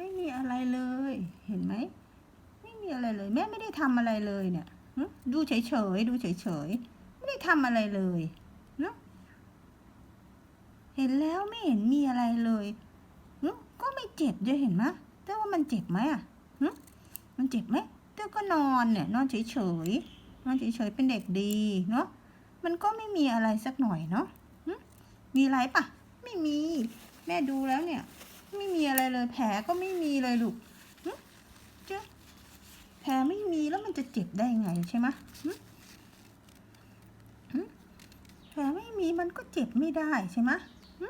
ไม่มีอะไรเลย เห็นไหม ไม่มีอะไรเลย แม่ไม่ได้ทำอะไรเลยเนี่ยดูเฉยๆดูเฉยๆไม่ได้ทำอะไรเลยเนาะเห็นแล้วไม่เห็นมีอะไรเลยก็ไม่เจ็บด้วยเห็นไหมแต่ว่ามันเจ็บไหมอะมันเจ็บไหมเต้ก็นอนเนี่ย นอนเฉยๆนอนเฉยๆเป็นเด็กดีเนาะมันก็ไม่มีอะไรสักหน่อยเนาะมีอะไรปะไม่มี แม่ดูแล้วเนี่ย ไม่มีอะไรเลย แผลก็ไม่มีเลยลูกหึเจ้าแผลไม่มีแล้วมันจะเจ็บได้ไงใช่ไหมหึหึแผลไม่มีมันก็เจ็บไม่ได้ใช่ไหมหึ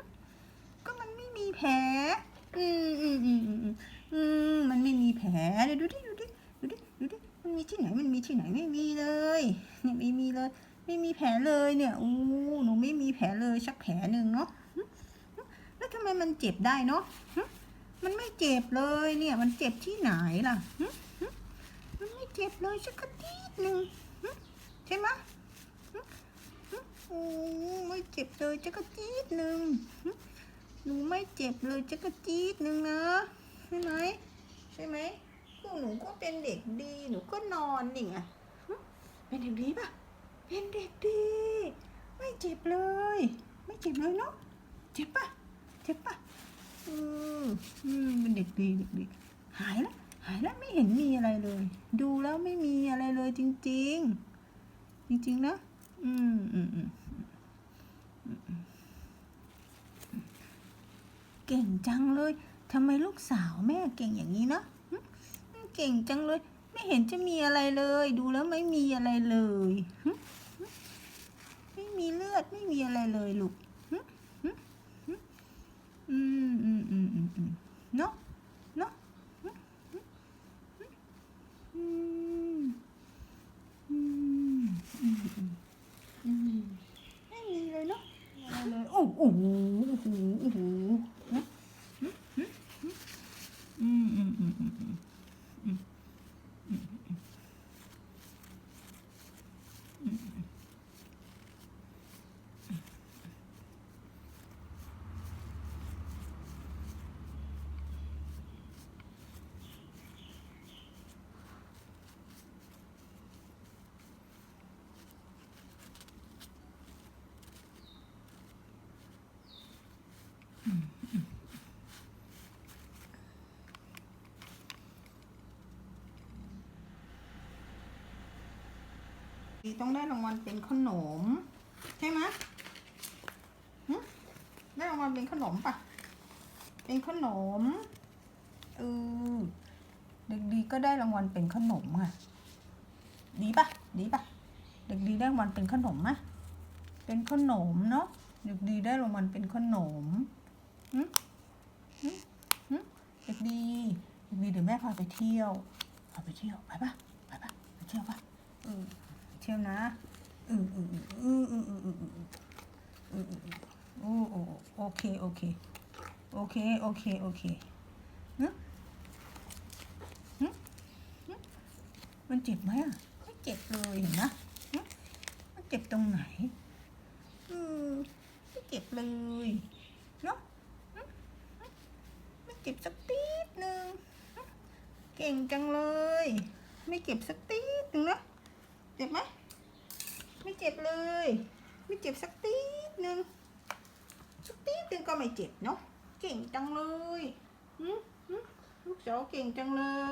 ก็มันไม่มีแผลอืมอืมอืมอืมอืมมันไม่มีแผลเดี๋ยวดูดิดูดิดูดิดูดิมันมีที่ไหนมันมีที่ไหนไม่มีเลยเนี่ยไม่มีเลย ไม่มีแผลเลยเนี่ยอู้หนูไม่มีแผลเลยสักแผลหนึ่งเนาะ มมันเจ็บได้เนาะมันไม่เจ็บเลยเนี่ย มันเจ็บที่ไหนล่ะมันไม่เจ็บเลยสักทีหนึ่งใช่ไหมโอ้ไม่เจ็บเลยสักกระทีหนึ่งหนูไม่เจ็บเลยสักกระทีหนึ่งนะใช่ไหมใช่ไหมพวกหนูก็เป็นเด็กดีหนูก็นอนนี่ไงเป็นเด็กดีปะเป็นเด็กดี ไม่เจ็บเลย ไม่เจ็บเลยเนาะเจ็บปะ เจ็บปะอืมอืมเป็นเด็กดีเด็กดีหายแล้วหายแล้วไม่เห็นมีอะไรเลย ดูแล้วไม่มีอะไรเลยจริง ๆ จริง ๆ นะอืมอืมอืมอืมอืมเก่งจังเลยทำไมลูกสาวแม่เก่งอย่างนี้นะเก่งจังเลย ไม่เห็นจะมีอะไรเลย ดูแล้วไม่มีอะไรเลย ไม่มีเลือดไม่มีอะไรเลยลูก うんうんうん ต้องได้รางวัลเป็นขนม ใช่ไหมได้รางวัลเป็นขนมปะเป็นขนมเออเด็กดีก็ได้รางวัลเป็นขนมอะ ดีปะดีปะเด็กดีได้รางวัลเป็นขนมไหมเป็นขนมเนาะเด็กดีได้รางวัลเป็นขนมหึหึหึเด็กดีเด็กดีเดี๋ยวแม่พาไปเที่ยวพาไปเที่ยวไปปะไปปะไปเที่ยวปะเออ เที่ยวนะอืออืออืออืออืออืออืออืออือโอ้โอโอเคโอเคโอเคโอเคโอเคฮะฮะฮะมันเจ็บไหมอะไม่เจ็บเลยเห็นนะฮะมันเจ็บตรงไหนอืมไม่เจ็บเลยเนาะไม่เจ็บสักตีดหนึ่งเก่งจังเลย ไม่เจ็บสักตีดหนึ่งนะ เจ็บไหมไม่เจ็บเลย ไม่เจ็บสักตีดนึงสักตีดนึงก็ไม่เจ็บเนาะเก่งจังเลยลูกสาวเก่งจังเลย